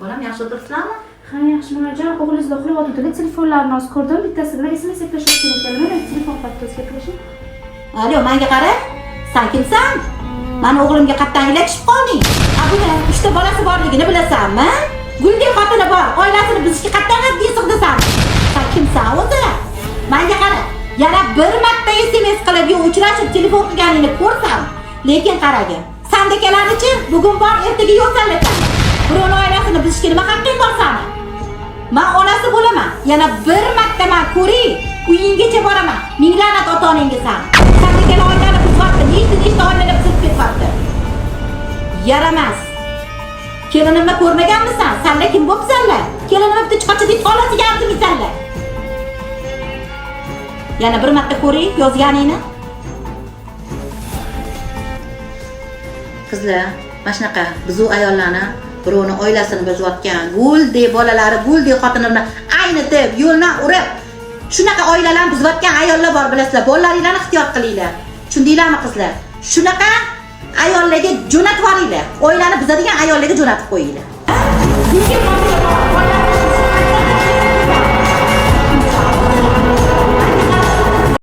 Bolam yaxshi o'tiribsizlarmi? Ha, yaxshi Murodjon, o'g'lingizni uxlayotganda telefonlarini hozir ko'rdim. Bittasi bilan SMS gaplashayotgan ekan. Mana telefon o'zi gaplashing. Alo, menga qara. Sen kimsan? Mani o'g'limga qatdan ilakishib qolding. Ha, buni uchta bolasi borligini bilasanmi? Guldek xotini bor, oilasini buzishga qatdan qat'iy sig'disan. Sen kimsan o'zi? Menga qara. Yana bir marta SMS qilib yo uchrashib telefon qilganingni ko'rsam, lekin qaragin. Sandakalarnichi bugun bor, ertaga yo'q tanlasan. Birovni nima haqqing bor sani? Man onasi bo'laman. Yana bir marta men ko'ray, uyinggacha boraman. Ming la'nat ota-onangga san. Sen degan oilani buzyapti. Nechta nechta oilalar buzib ketyapti. Yaramas. Kelinimni ko'rmaganmisan? Sanda kim bo'psanlar? Kelinimni bitta chiqacha xolasiga artimisanlar. Yana bir marta ko'ray yozganingni. Qizlar, mana shunaqa bizuv ayollarni birovni oilasini buzayotgan guldek bolalari guldek xotinini aynitib yo'ldan urib shunaqa oilalarni buzayotgan ayollar bor bilasizlar. Bolalaringlarni ehtiyot qilinglar. Tushundinglarmi qizlar? Shunaqa ayollarga jo'natib yuboringlar oilani buzadigan ayollarga jo'natib qo'yinglar.